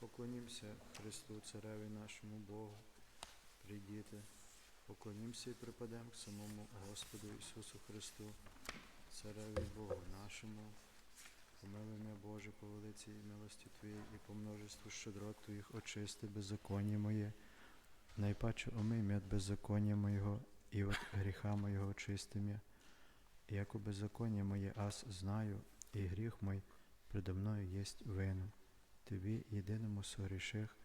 Поклонімося Христу, Цареві нашому Богу. Прийдіте, поклонімося і припадемо к самому Господу Ісусу Христу, Цареві Богу нашому. Помилуй Боже, по велиці і милості Твоїй і по множеству щедрот Твоїх очисти беззаконня моє. Найпаче омий м'я від беззаконня моєго, і від гріха моєго очисти м'я. Яко беззаконня моє аз знаю, і гріх мой предо мною єсть вину. Тобі єдиному соріших,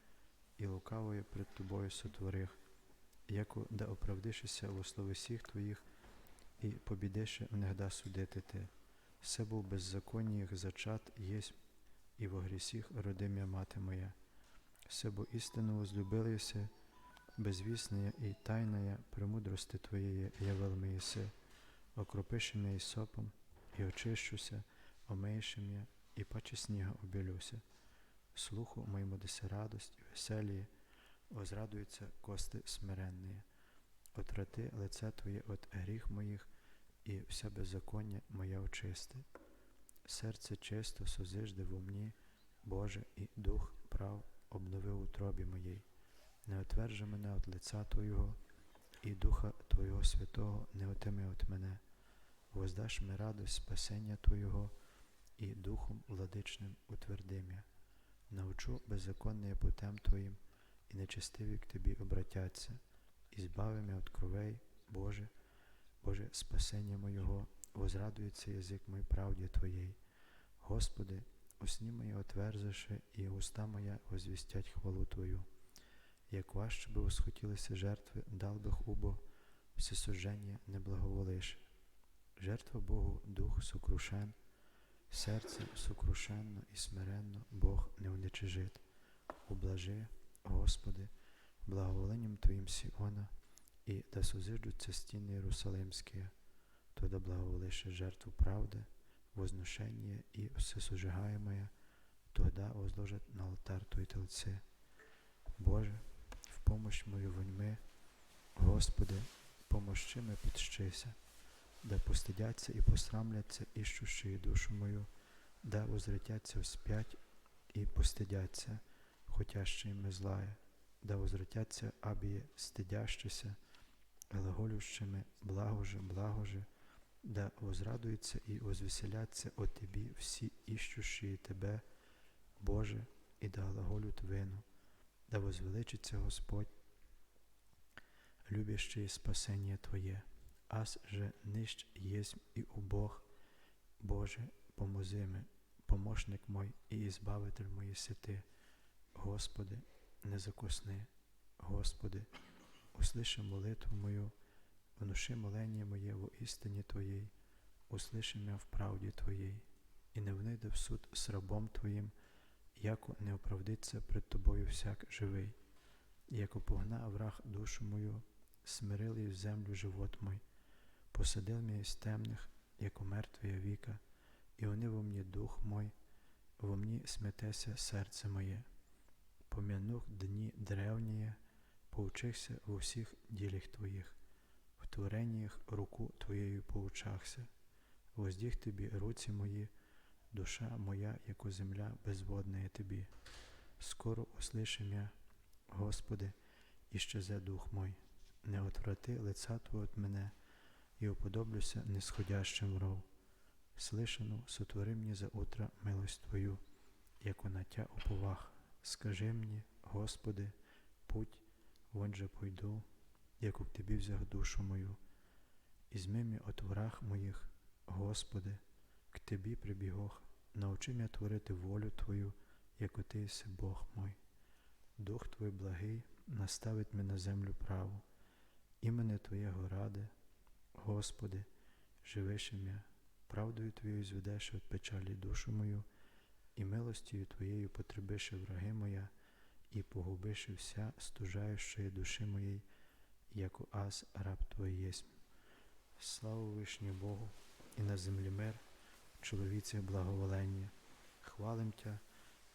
і лукавою пред тобою сотворих, яко да оправдишися слові всіх твоїх, і побідеше внегда судити ти. Все був беззаконні їх зачат єсть, і во грісіх родимя мати моя. Все бо істину возлюбилися, безвісная і тайная премудрости Твоєї я велми єси, окропиши м'я сопом, і очищуся, омиєши м'я, і паче сніга обілюся. Слуху моєму десе радость і веселіє, озрадуються кости смиренні. Отрати лице Твоє от гріх моїх, і вся беззаконня моя очисти. Серце чисто созижде во мені, Боже, і дух прав обнови у утробі моїй. Не отвержи мене от лиця Твого, і Духа Твого Святого не отими от мене. Воздаш ми радость спасення Твого, і Духом владичним утверди м'я. Научу беззаконне путем Твоїм, і нечестиві к Тобі обратяться, і збави м'я от кровей, Боже, Боже, спасення моєго, возрадується язик мій правді Твоєї. Господи, усні мої отверзиши, і уста моя возвістять хвалу Твою. Як важче би восхотілися жертви, дал бих убо, всесожження не благоволиш. Жертва Богу дух сокрушен, серце сокрушенно і смиренно Бог не уничижит. Ублажи, Господи, благоволенням Твоїм Сіона, і да созиждуться стіни Єрусалимські, то да благоволише жертву правди, возношення і всесожигаємое, тогда возложат на алтар Твої телці. Боже, в помощь мою воньми, Господи, помощи ми підщися, да постидяться і посрамляться, іщущі душу мою, да возвратяться вспять і постидяться, хотящі ми злає, да возвратяться абіє стидящися, глаголющими благоже, благоже, да возрадуються і возвеселяться о Тобі всі іщущі Тебе, Боже, і да глаголють вину, да возвеличиться Господь, любящий спасення Твоє, аз же нищ єсмь і убог, Боже, помози ми, помощник мой і ізбавитель мої сети, Господи, не закосни, Господи, услиши молитву мою, внуши молення моє в істині Твоїй, услиши мя в правді Твоїй, і не внийде в суд з рабом Твоїм, яко не оправдиться пред Тобою всяк живий, яко погна враг душу мою, смирил і в землю живот мой, посадил мя із темних, яко мертвія віка, і вони во мені дух мой, во мені сметеся серце моє. Пом'янух дні древніє, поучихся во всіх ділях Твоїх, в твореннях руку Твоєю поучахся, воздіг Тобі руці мої, душа моя, яко земля безводна Тобі. Скоро услиши мя, Господи, і щезе дух мой, не отврати лица Твого от мене, і уподоблюся нисходящим ров. Слишану, сотвори мені за утро милость Твою, яко на Тя уповах. Скажи мені, Господи, путь, вон же пойду, яку в Тобі взяв душу мою, і змимі от враг моїх, Господи, к Тобі прибігох, научи мене творити волю Твою, яко Ти єси Бог мой. Дух Твій благий наставить мене на землю праву, імене Твоєго ради, Господи, живиши м'я, правдою Твоєю зведеш від печалі душу мою, і милостію Твоєю потребиши враги моя, і погубиши вся стужаючої душі моєї, яко аз раб Твій єсмь. Слава вишню Богу, і на землі мир, чоловіці благоволення. Хвалим Тя,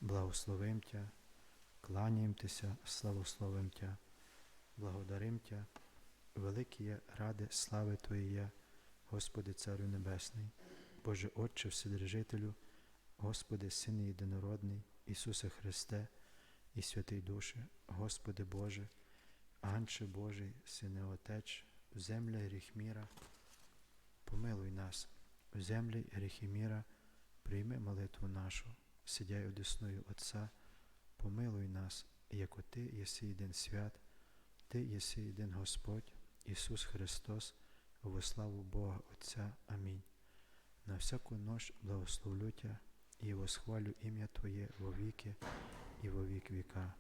благословим Тя, кланяєм Тися, славословим Тя, благодарим Тя, великі є ради слави Твоєї, Господи Царю Небесний, Боже Отче Вседержителю, Господи, Сине Єдинородний, Ісусе Христе, і святий Душе, Господи Боже, Анче Божий, Сине Отеч, в землі гріх помилуй нас, в землі гріх прийми молитву нашу, сидяй одесною Отця, помилуй нас, яко Ти єси один свят, Ти єси один Господь, Ісус Христос, во славу Бога Отця. Амінь. На всяку нощ благословлю Тя і восхвалю ім'я Твоє во віки і во вік віка.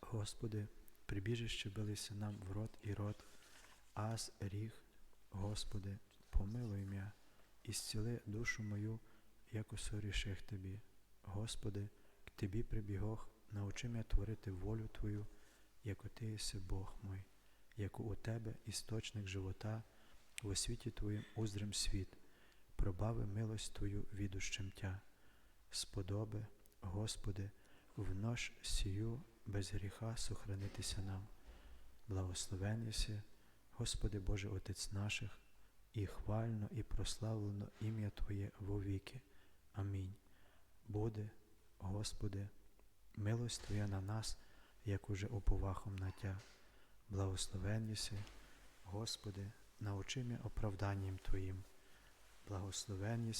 Господи, прибіжище билися нам в рот і рот, аз ріг, Господи, помилуй м'я, і зціли душу мою, як усоріших Тобі. Господи, к Тобі прибігох, научи м'я творити волю Твою, яко Ти єси Бог мой, яко у Тебе істочник живота, во світі Твоїм уздрим світ, пробави милость Твою відущим Тя. Сподоби, Господи, в нож сію без гріха сохранитися нам. Благословен єси, Господи Боже Отець наших, і хвально, і прославлено ім'я Твоє вовіки. Амінь. Буде, Господи, милость Твоя на нас, як уже оповахом на. Благословен Господи, научи м'я оправданням Твоїм. Благословен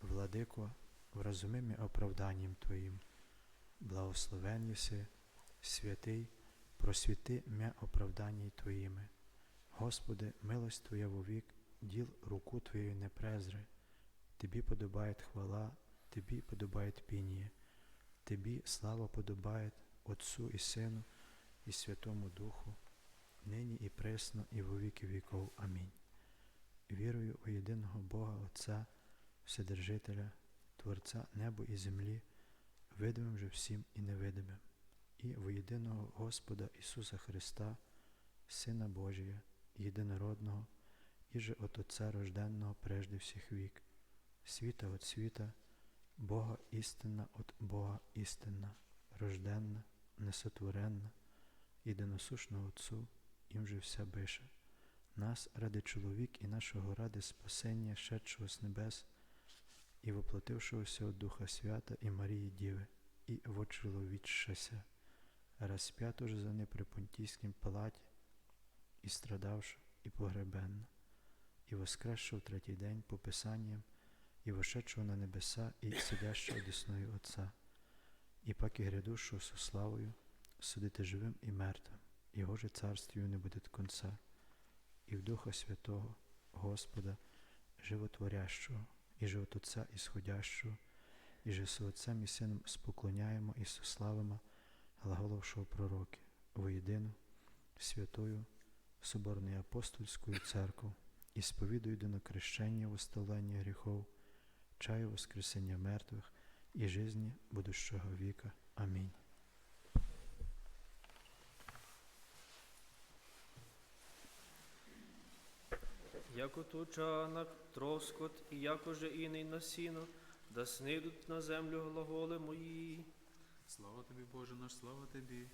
Владико, вразуми м'я оправданням Твоїм. Благословен святий, просвіти м'я оправданням Твоїми. Господи, милость Твоя вовік, діл руку Твоєю не презри. Тобі подобає хвала, Тобі подобає пініє, Тобі слава подобає Отцу і Сину і Святому Духу, нині і пресно, і во віки віков. Амінь. Вірую у єдиного Бога Отця, Вседержителя, Творця небу і землі, видимим же всім і невидимим, і в єдиного Господа Ісуса Христа, Сина Божія, єдинородного, і же от Отця рожденного прежде всіх вік, світа от світа, Бога істинна от Бога істинна, рожденна, несотворенна, єдиносушна Отцу, їм же вся бише. Нас ради чоловік і нашого ради спасення, шедшого з небес, і воплотившогося от Духа Свята і Марії Діви, і вочоловічшася, розп'ято ж за не при Понтійськім палаті, і страдавши, і погребенно, і воскресши в третій день по Писанням, і вошедшого на небеса, і сидящого десною Отця, і паки грядущого со славою, судити живим і мертвим, Його же царствію не буде конца, і в Духа Святого, Господа, животворящого, і же Отця ісходящого, і же Отцем і Сином споклоняємо і сославимо, глаголовшого пророки, воєдину, святою, Соборною апостольською церкву, і сповідую до накрещення восставлення гріхов, чаю воскресення мертвих і жизні будущого віка. Амінь. Яко тучанак, троскот, і яко же іний на сіно, да снидуть на землю глаголи мої. Слава тобі, Боже наш, слава тобі.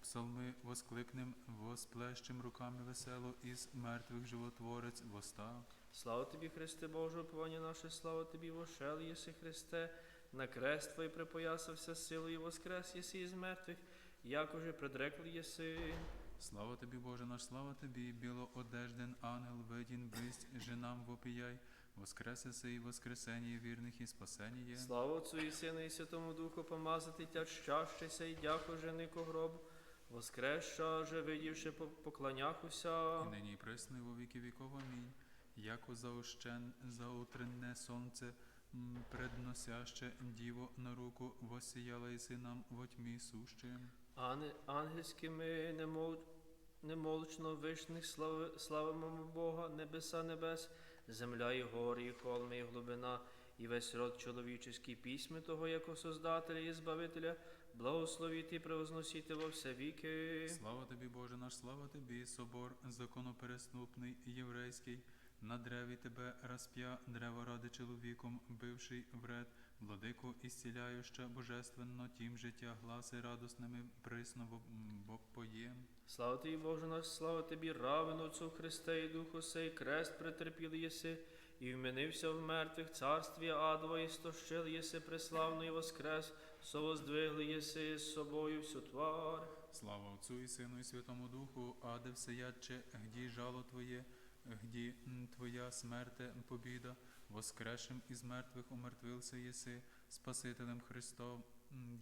Псалми воскликнем, восплещем руками весело, із мертвих животворець востав. Слава тобі, Христе Боже, оповання наше, слава тобі, вошел єси Христе, на крест твій припоясався силою воскрес єси із мертвих, яко же предрекли єси. Слава тобі, Боже наш, слава тобі, біло одежден ангел, видін бисть, женам вопіяй, воскресеси і воскресення вірних і спасення. Слава Отцу і Сину і Святому Духу, помазати тя щащися і дяко женику гробу, воскресша же видівши поклоняхуся. І нині і присно, во віки віков. Амінь. Яко заощен, заутренне сонце, предносяще діво на руку, восіяла єси нам во тьмі сущим. Ангельськими немол, немолчно вишних слави, славимо Бога, небеса небес, земля і гори, і холми, і глибина, і весь род чоловічий письми того, як Создателя і Збавителя, благословіти і превозносити во все віки. Слава тобі, Боже наш, слава тобі, собор законопереступний єврейський. На древі тебе розп'я древо ради чоловіком, бивший вред, владику ісціляюще божественно, тім життя, гласи радосними присно поєм. Слава тобі, Боже наш, слава тобі, равен Отцу Христе і Духу сей, крест претерпіл єси, і вменився в мертвих царстві адова, і стощил єси преславно і воскрес, совоздвигли єси з собою всю твар. Слава Отцу і Сину і Святому Духу, а де всеядче, гді жало Твоє, гді Твоя смерте побіда, воскрешим із мертвих умертвився єси, Спасителем Христом,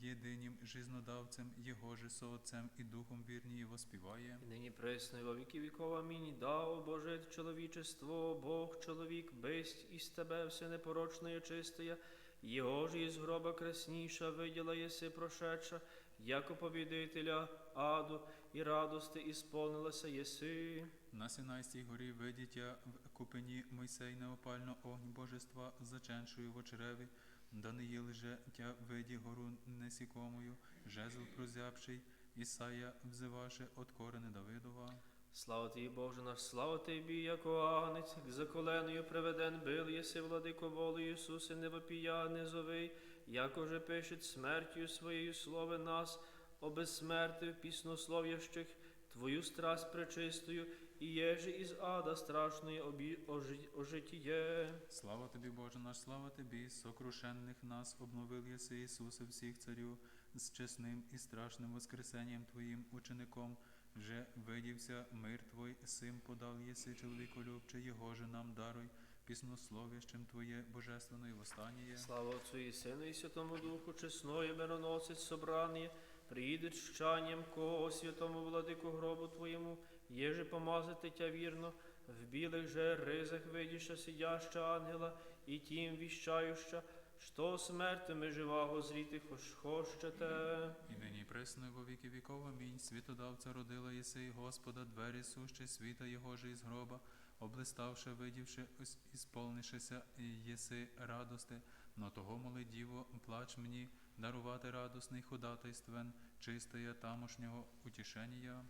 єдинім жизнодавцем, Його же соотцем і Духом вірні воспіває. І нині пресно, і во віки віков. Амінь. Дав Боже чоловічество, Бог чоловік, бесть із тебе все непорочне і чистая, Його ж із гроба красніша, виділа єси прошедша, як побідителя аду, і радости ісполнилася єси. На Синайській горі видіття в купині Мойсей неопально огнь божества, заченшую в очреві, Даниїл же тя виді гору несікомою, жезл прозябший, Ісая взиваше от корени Давидова. Слава тобі, Боже наш, слава тобі, яко агнець, к заколеною приведен бил єси, владико волею Ісусе, не вопія, не зовий, яко же пишет смертю своєю слове нас, обезсмертив піснослов'ящих, Твою страсть пречистою, і єже із ада страшної обі... ожи... ожитіє. Слава тобі, Боже наш, слава тобі, сокрушенних нас обновив єси Ісусе всіх царю, з чесним і страшним воскресенням Твоїм учеником, вже видівся мир Твой, сим подав єси чоловіколюбче, Його же нам даруй, піснословящим Твоє божественної востаніє. Слава Отцу і Сину, і Святому Духу, чесної мироносець собрані, приїде щанням кого святому владику гробу Твоєму, єже помазати тя вірно, в білих же ризах видіша сидяща ангела, і тім віщающа, що смертями живаго зріти хоч хочете. І нині і пресно, во віки віков, амінь. Світодавця родила єси, Господа, двері сущі, світа Його же із гроба, облиставши, видівши, ось ісполнишися, єси радости, но того моли діво, плач мені, дарувати радосний ходатайствен, чистая тамошнього утішення.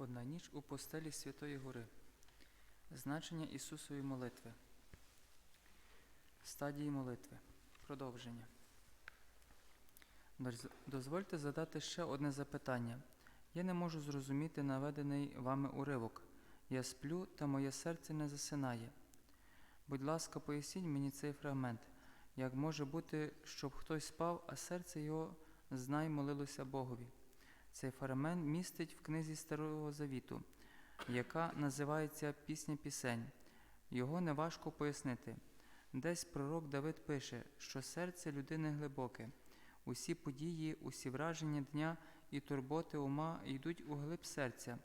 Одна ніч у постелі Святої Гори. Значення Ісусової молитви. Стадії молитви. Продовження. Дозвольте задати ще одне запитання. Я не можу зрозуміти наведений вами уривок. Я сплю, та моє серце не засинає. Будь ласка, поясніть мені цей фрагмент. Як може бути, щоб хтось спав, а серце його знай молилося Богові? Цей фрагмент містить в книзі Старого Завіту, яка називається Пісня пісень. Його неважко пояснити. Десь пророк Давид пише, що серце людини глибоке. Усі події, усі враження дня і турботи ума йдуть у глиб серця,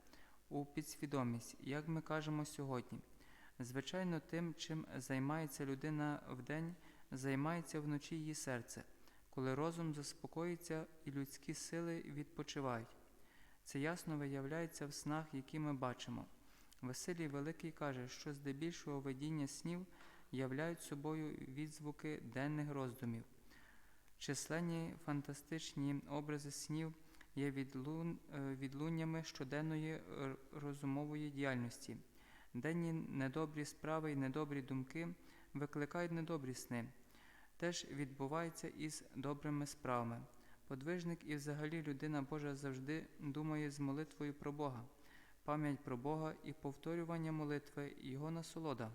у підсвідомість, як ми кажемо сьогодні. Звичайно, тим, чим займається людина вдень, займається вночі її серце коли розум заспокоїться і людські сили відпочивають. Це ясно виявляється в снах, які ми бачимо. Василій Великий каже, що здебільшого видіння снів являють собою відзвуки денних роздумів. Численні фантастичні образи снів є відлун, е, відлуннями щоденної е, розумової діяльності. Денні недобрі справи і недобрі думки викликають недобрі сни теж відбувається із добрими справами. Подвижник і взагалі людина Божа завжди думає з молитвою про Бога, пам'ять про Бога і повторювання молитви Його насолода.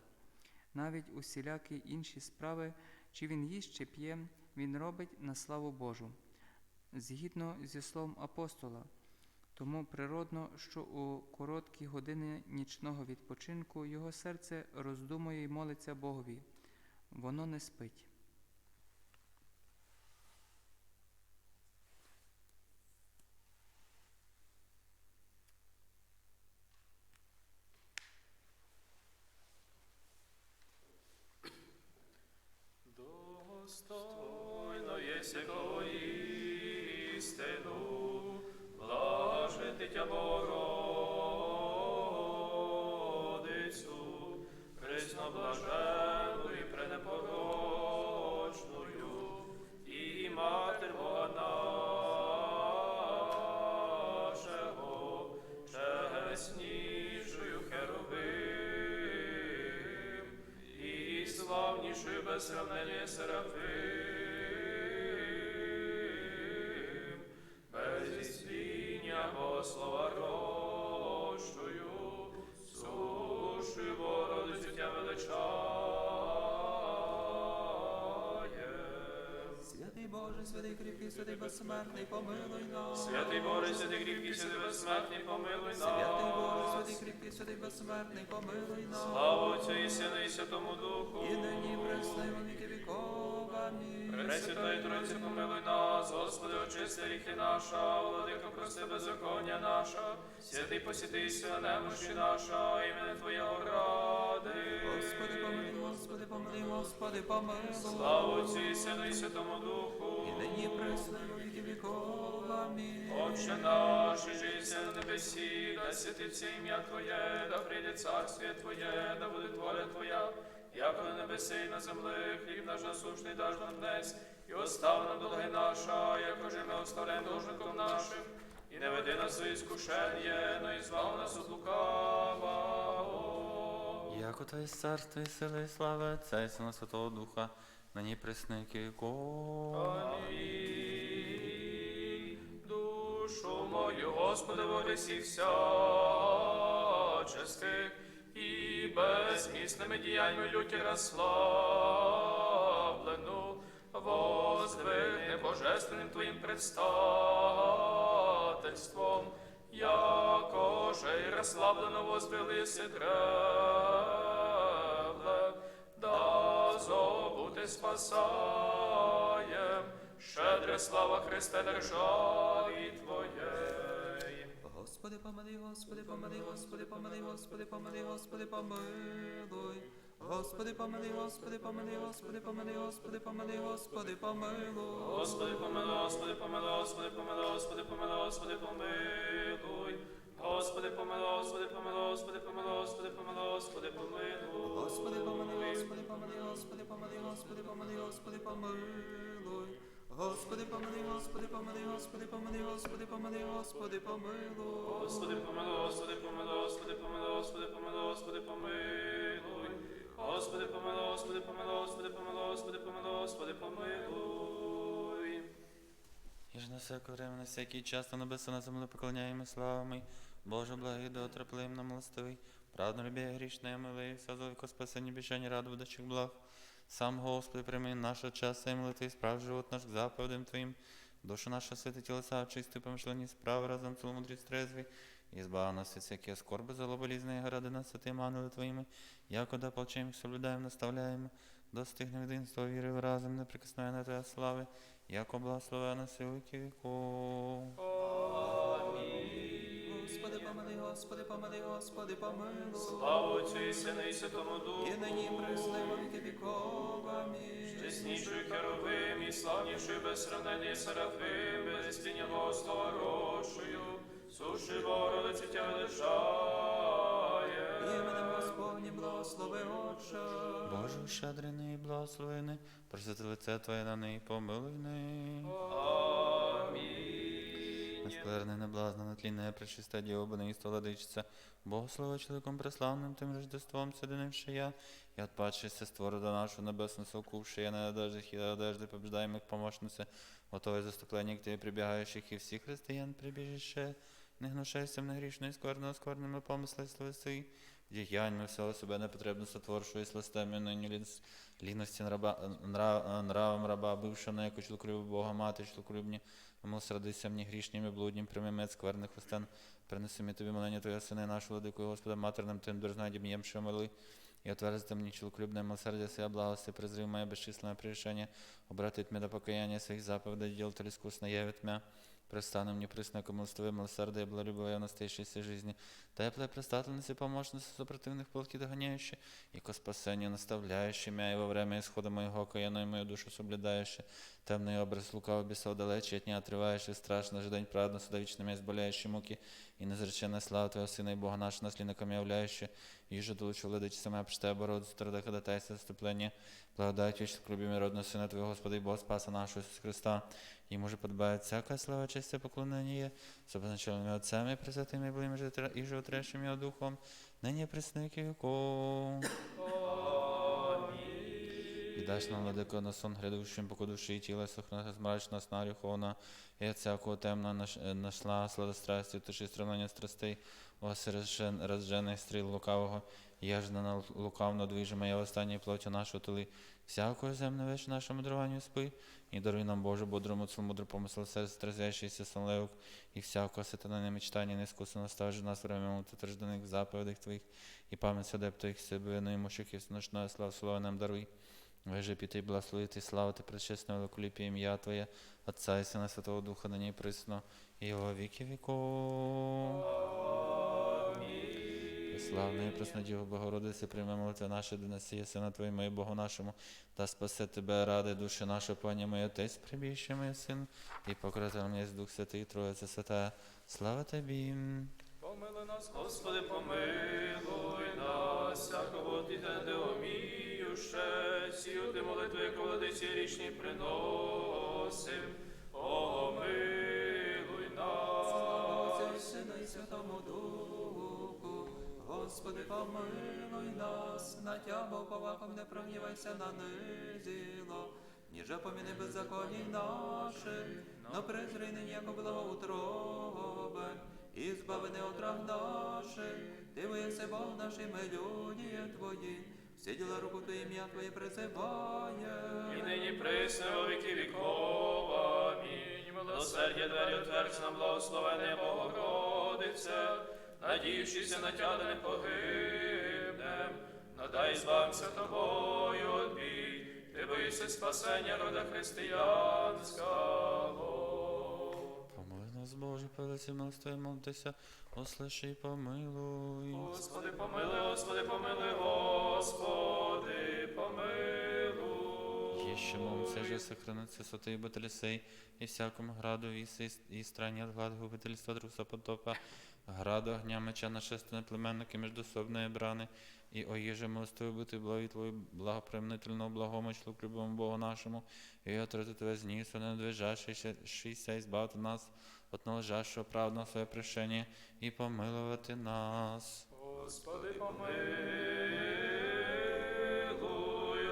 Навіть усілякі інші справи, чи він їсть, чи п'є, він робить на славу Божу. Згідно зі словом апостола, тому природно, що у короткі години нічного відпочинку його серце роздумує і молиться Богові. Воно не спить. Славнішою без сравнення Серафим, святий кріпкий, святий безсмертний, помилуй нас. Святий Боже, святий кріпкий, святий безсмертний, помилуй нас. Святий Боже, святий кріпкий, святий безсмертний, помилуй нас. Слава Отцю і Сину і Святому Духу. І нині пресне во віки віков. Амінь. Пресвятої Тройці, помилуй нас, Господи, очисти ріхи наша, владико, прости беззаконня наша, святий посітися немощі наша, імені Твоєго ради. Господи, помилуй, Господи, помилуй, Господи, помилуй. Слава Отцю і Сину і Святому Духу. І нині пресне во віки віков. Отче наш, і життя на небесі, да святиться ім'я Твоє, да прийде царствіє Твоє, да буде воля Твоя, як на небесі і на землі, хліб наш насущний даж нам днес, і остав нам долги наша, як уже ми оставляємо должником нашим, і не веди нас у іскушення, но і звав нас от лукавого. Яко есть царство и сила и слава Отца и Сына Святого Духа, пресныки веков. Амінь. Душу мою, Господи, вознесі всяческих, і безмісними діяннями люті розслаблену, воздвигни божественним Твоїм предстательством, яко же і розслаблено возвелися древле, спасаєм, щедре слава Христе державі Твоєї. Господи, помилуй, Господи, помилуй, Господи, помилуй, Господи, помилуй, Господи, помилуй. Господи, помилуй, Господи, помилуй, Господи, помилуй, Господи, помилуй, Господи, помилуй. Господи, помилуй, Господи, помилуй, Господи, помилуй, Господи, помилуй, Господи, помилуй. Господи, помилуй, Господи, помилуй, Господи, помилуй, Господи, помилуй, Господи, помилуй. Господи, помилуй, Господи, помилуй, Господи, помилуй, Господи, помилуй, Господи, помилуй. Господи, помилуй, Господи, помилуй, Господи, помилуй, Господи, помилуй, Господи, помилуй. Господи, помилуй, Господи, помилуй, Господи, помилуй, Господи, помилуй, Господи, помилуй. Господи, помилуй, Господи, помилуй, Господи, помилуй, Господи, помилуй, Господи, помилуй. И же на всякое время, на всякий час на небеса на землю поклоняем славами. Боже, благий, да отраплим нам милостивий. Правда, любя грішне, милий, вся зовіко спасені, бішені, раду будучих благ. Сам, Господи, прийми наше час і молитви, справ живот наш к заповедям Твоим. Душу наша святи тілеса, чисти помишлені справи, разом ціломудрість трезві. І збав нас від всякие скорби, злоболізної, гради нас святим ангели Твоїми, якода полчим соблюдаємо, наставляємо, достигне единства віри в разом, неприкосновенна Твоя слави, яко благословена силки віков. Господи, помилуй, Господи, помилуй, Слава Отцю і Сину і Святому Духу. І нині пресне во віки віков. Амінь. Чеснішою Херовим і славнішою без сравнення Серафим, без істиння Богослова рощою, суші Богородиці тя величає. Іменем Господнім благослови Отче. Боже, щедрений благословений, просити лице Твоє на неї, помилуй неї. Амінь. Нескверне, неблазне, нетлінне, пречисте Діво, бонийство, владичця, Богослова чоловіком преславним, тим Рождеством, сядинивши я, і отпадшися створу до нашу небесну совкувши, я на одеждах і одежди побеждаємих помощнице, готове заступлення к Тебе прибігаючих і всіх християн прибіжище, не гнушайся мене грішної скверного скверними помисли словеси, діяння всього себе непотребно сотворшую, сластами нині ліності нравом раба, бивши на яку чолокрив Бога мати, чолокрибні, Милосердися мені грішнім і блуднім, прийми мед скверних устен, принеси мені тобі молення Твоє сина нашу владику, і Господа матерним тим дорожнадім єм, що мили, і отверзити мені чолокрибне милосердя сия, благости, призрив моє безчисленне прирішення, обратить мене до покаяння своїх заповідей, діл та искусно явит мя, Престане мне приснаку милостиве милосердя и благолюбивая в настоящейся жизни. Теплая предстательница и помощница супротивных полки догоняющая, и ко спасению наставляющая меня, и во время исхода моего окаянную мою душу соблюдающая. Темный образ лукавого бесов далече от не отрывающий, страшно ожидать праведно суда вечными избавляющей муки, и назреченная слава Твоего Сына и Бога нашего наследником являющая, и же долучу владычица моя, почитая Богородицу, труда ходатайства заступления, благодать вечных любимый родного Сына Твоего, Господа и Бога Спаса нашего Иисуса Христа, Ему же подобает всякая слава, честь и поклонение, с обозначенными отцами, пресвятыми, былыми же тра- и животрящими Его Духом, ныне и пресно веки веков. І даш нам, владико, на сон грядущим, поки душі і тіла сохнеться змрачна сна рюховна, і всякого темна наш- е, нашла сладострастю, тиші стремлення страстей, розжен- розжених стріл лукавого, я ж на лукавно движима, я в останній плоті нашу тули, всякого земне вещь нашому даруванню спи, і даруй нам Боже, бодрому цілмудро помисл серце, стразящийся сонлевок, і всякого сатана мечтання не скусано ставжи нас время мути тражданих заповедях Твоїх, і пам'ять садеп Твоїх себе, наймущих і ночної слав слава нам даруй. Веже піти, благословити, славити пречесне великоліпі ім'я Твоє, Отця і Сина Святого Духа, нині присно, і во віки віков. Славна і пресна Діво Богородице, прийми молитви наші, донесі Сина Твої, моє Богу нашому, та спасе Тебе, ради душі нашої, Пані моє, Отець, прибіще моє Син, і покритель мій Дух Святий, Троїця Свята. Слава Тобі. Помилуй нас, Господи, помилуй нас, всякого тіте не уміюще, сію ти молитви, як владиці річні приносим. Помилуй Слава нас. Сина і Святому Духу. Господи, помилуй нас, на тябо повахом не прогнівайся на низіло, ніже поміни беззаконій наших, но презри нині, яко благоутробе, і збави не отраг наших, ти воєси Бог наш, і ми люди Твої, всі діла руку Твої, ім'я Твоє призиває. І нині присне во віки віков. Амінь. Милосердя двері отвердь нам благословене Богородице, надіючися на тя, не погибнем, надай збався тобою от бій, ти боїшся спасення рода християнського Помилуй нас, Боже, повелиці милостиві, молитися, услиши і помилуй. Господи, помилуй, Господи, помилуй, Господи, помилуй. Еще молимся же сохраниться соты и баталисей, и всякому граду висы и стране от глад губительства труса потопа, граду огня меча нашественные племенники междусобные браны, и о еже милостивый бути благи Твой благоприменительного благомочлу к любому Богу нашему, и отрати Тебе знису, не движащийся, избавити нас от належащого правдного своє прощення, і помилувати нас. Господи, помилуй,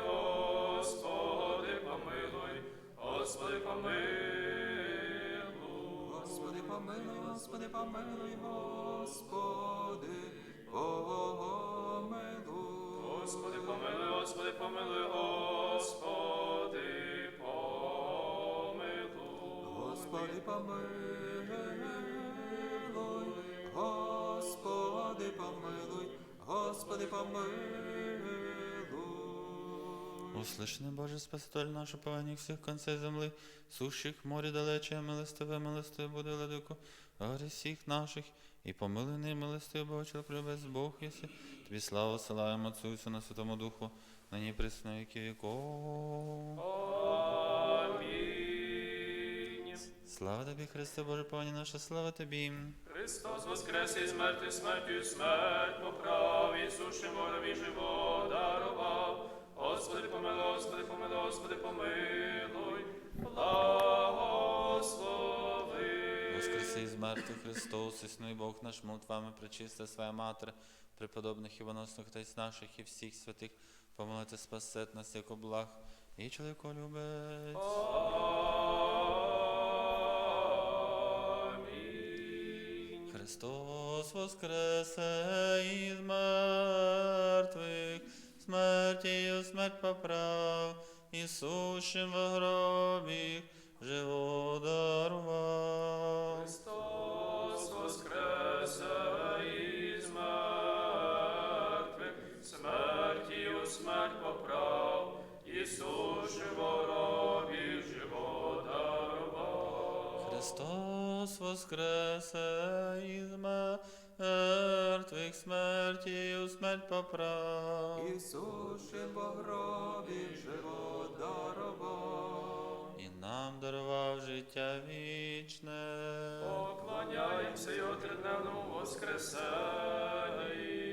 Господи, помилуй, Господи, помилуй. Господи, помилуй, Господи, помилуй, Господи, помилуй. Господи, помилуй, Господи, помилуй, Господи, Господи, помилуй, Господи, помилуй, Господи, помилуй. Услышаны, Боже, Спаситель наш, упование всех концей земли, сущих море далече, милостиве, милостиве буде, владико, гори всіх наших, і помилуй не милостиве, Боже, чоловік любець Бог єси. Тобі славу силаємо Отцю Сину, Святому Духу, нині присно віки віков. Слава тобі, Христе, Боже, Пані наша, слава тобі. Христос воскрес із смерти, смертю смерть поправ, Ісушим ворові живо дарував. Господи, помилуй, Господи, помилуй, Господи, помилуй, благослови. Воскреси із мертвих Христос, існуй Бог наш, молитвами причиста своя Матер, преподобних і воносних Отець наших і всіх святих, помолити спасет нас, як благ, і чоловіколюбець. Амінь. Христос воскресе із мертвих, смертію смерть поправ, Ісушим в гробі живо дарував. Христос воскресе із мертвих, смертію смерть поправ, Ісус живоробі Христос воскресе із мертвих, смертію смерть поправ. Ісуше по гробі живо дарував. І нам дарував життя вічне. Поклоняємося його тридневному воскресенні.